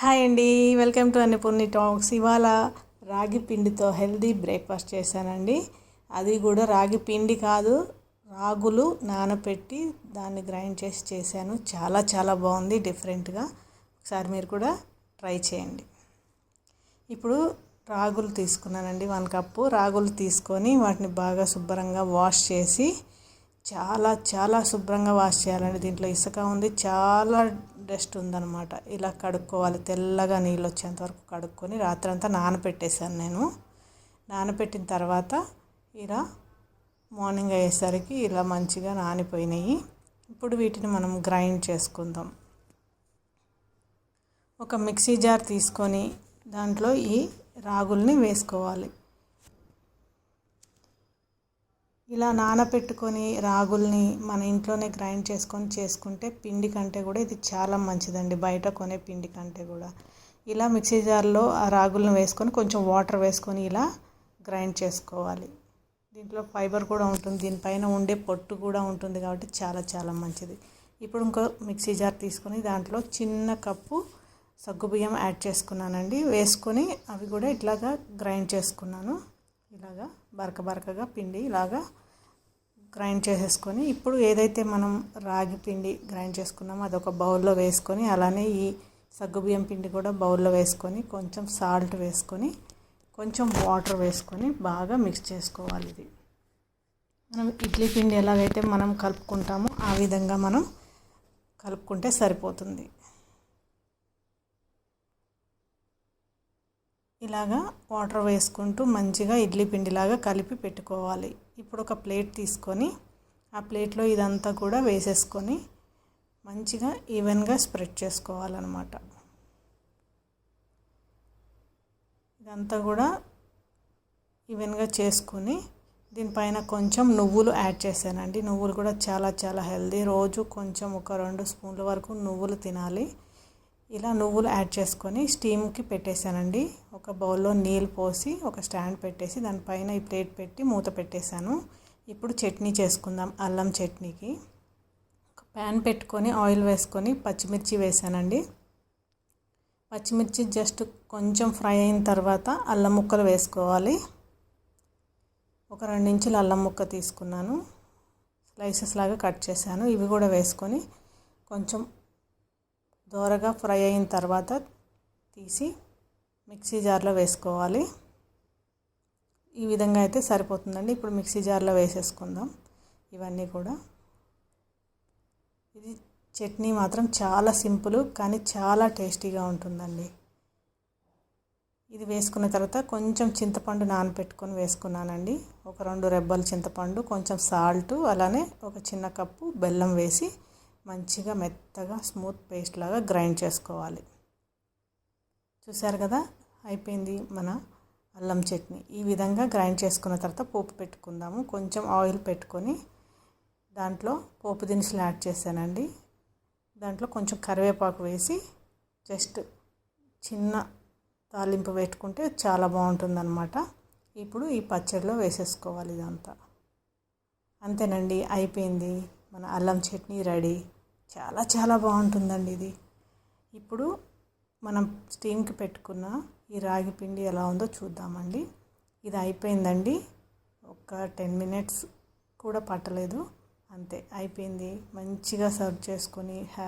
Hi అండి welcome to Annapurni talks. ఇవాళ రాగి పిండితో హెల్దీ బ్రేక్ఫాస్ట్ చేశానండి. అది కూడా రాగి పిండి కాదు రాగులు నానబెట్టి దాన్ని గ్రైండ్ చేసి చేశాను. చాలా చాలా బాగుంది డిఫరెంట్గా. ఒకసారి మీరు కూడా ట్రై చేయండి. ఇప్పుడు రాగులు తీసుకున్నానండి వన్ కప్పు. రాగులు తీసుకొని వాటిని బాగా శుభ్రంగా వాష్ చేసి చాలా చాలా శుభ్రంగా వాష్ చేయాలండి. దీంట్లో ఇసుక ఉంది చాలా రెస్ట్ ఉందన్నమాట. ఇలా కడుక్కోవాలి. తెల్లగా నీళ్ళు వచ్చేంత వరకు కడుక్కొని రాత్రంతా నానపెట్టేశాను నేను. నానబెట్టిన తర్వాత ఇలా మార్నింగ్ అయ్యేసరికి ఇలా మంచిగా నానిపోయినాయి. ఇప్పుడు వీటిని మనం గ్రైండ్ చేసుకుందాం. ఒక మిక్సీ జార్ తీసుకొని దాంట్లో ఈ రాగుల్ని వేసుకోవాలి. ఇలా నానబెట్టుకొని రాగుల్ని మన ఇంట్లోనే గ్రైండ్ చేసుకొని చేసుకుంటే పిండి కంటే కూడా ఇది చాలా మంచిదండి. బయట కొనే పిండి కంటే కూడా. ఇలా మిక్సీ జార్లో ఆ రాగులను వేసుకొని కొంచెం వాటర్ వేసుకొని ఇలా గ్రైండ్ చేసుకోవాలి. దీంట్లో ఫైబర్ కూడా ఉంటుంది. దీనిపైన ఉండే పొట్టు కూడా ఉంటుంది కాబట్టి చాలా చాలా మంచిది. ఇప్పుడు ఇంకో మిక్సీ జార్ తీసుకొని దాంట్లో చిన్న కప్పు సగ్గుబియ్యం యాడ్ చేసుకున్నానండి. వేసుకొని అవి కూడా ఇట్లాగా గ్రైండ్ చేసుకున్నాను. ఇలాగా బరక బరకగా పిండి ఇలాగా గ్రైండ్ చేసేసుకొని ఇప్పుడు ఏదైతే మనం రాగి పిండి గ్రైండ్ చేసుకున్నామో అదొక బౌల్లో వేసుకొని అలానే ఈ సగ్గుబియ్యం పిండి కూడా బౌల్లో వేసుకొని కొంచెం సాల్ట్ వేసుకొని కొంచెం వాటర్ వేసుకొని బాగా మిక్స్ చేసుకోవాలి ఇది. మనం ఇడ్లీ పిండి ఎలాగైతే మనం కలుపుకుంటామో ఆ విధంగా మనం కలుపుకుంటే సరిపోతుంది. ఇలాగా వాటర్ వేసుకుంటూ మంచిగా ఇడ్లీ పిండిలాగా కలిపి పెట్టుకోవాలి. ఇప్పుడు ఒక ప్లేట్ తీసుకొని ఆ ప్లేట్లో ఇదంతా కూడా వేసేసుకొని మంచిగా ఈవెన్గా స్ప్రెడ్ చేసుకోవాలన్నమాట. ఇదంతా కూడా ఈవెన్గా చేసుకొని దీనిపైన కొంచెం నువ్వులు యాడ్ చేశానండి. నువ్వులు కూడా చాలా చాలా హెల్దీ. రోజు కొంచెం ఒక రెండు స్పూన్ల వరకు నువ్వులు తినాలి. ఇలా నువ్వులు యాడ్ చేసుకొని స్టీమ్కి పెట్టేశానండి. ఒక బౌల్లో నీళ్ళు పోసి ఒక స్టాండ్ పెట్టేసి దానిపైన ఈ ప్లేట్ పెట్టి మూత పెట్టేశాను. ఇప్పుడు చట్నీ చేసుకుందాం అల్లం చట్నీకి. ఒక ప్యాన్ పెట్టుకొని ఆయిల్ వేసుకొని పచ్చిమిర్చి వేసానండి పచ్చిమిర్చి జస్ట్ కొంచెం ఫ్రై అయిన తర్వాత అల్లం ముక్కలు వేసుకోవాలి. ఒక రెండించులు అల్లం ముక్క తీసుకున్నాను. స్లైసెస్ లాగా కట్ చేశాను. ఇవి కూడా వేసుకొని కొంచెం దోరగా ఫ్రై అయిన తర్వాత తీసి మిక్సీ జార్లో వేసుకోవాలి. ఈ విధంగా అయితే సరిపోతుందండి. ఇప్పుడు మిక్సీ జార్లో వేసేసుకుందాం. ఇవన్నీ కూడా. ఇది చట్నీ మాత్రం చాలా సింపుల్ కానీ చాలా టేస్టీగా ఉంటుందండి. ఇది వేసుకున్న తర్వాత కొంచెం చింతపండు నానపెట్టుకొని వేసుకున్నానండి. ఒక రెండు రెబ్బలు చింతపండు కొంచెం సాల్ట్ అలానే ఒక చిన్న కప్పు బెల్లం వేసి మంచిగా మెత్తగా స్మూత్ పేస్ట్ లాగా గ్రైండ్ చేసుకోవాలి. చూసారు కదా? అయిపోయింది మన అల్లం చట్నీ. ఈ విధంగా గ్రైండ్ చేసుకున్న తర్వాత పోపు పెట్టుకుందాము. కొంచెం ఆయిల్ పెట్టుకొని దాంట్లో పోపు దినుసులు యాడ్ చేశానండి. దాంట్లో కొంచెం కరివేపాకు వేసి జస్ట్ చిన్న తాలింపు పెట్టుకుంటే చాలా బాగుంటుందన్నమాట. ఇప్పుడు ఈ పచ్చడిలో వేసేసుకోవాలి ఇదంతా. అంతేనండి. అయిపోయింది. మన అల్లం చట్నీ రెడీ. చాలా చాలా బాగుంటుందండి ఇది. ఇప్పుడు మనం స్టీమ్కి పెట్టుకున్న ఈ రాగి పిండి ఎలా ఉందో చూద్దామండి. ఇది అయిపోయిందండి. ఒక టెన్ మినిట్స్ కూడా పట్టలేదు. అంతే అయిపోయింది. మంచిగా సర్వ్ చేసుకొని హ్యాపీ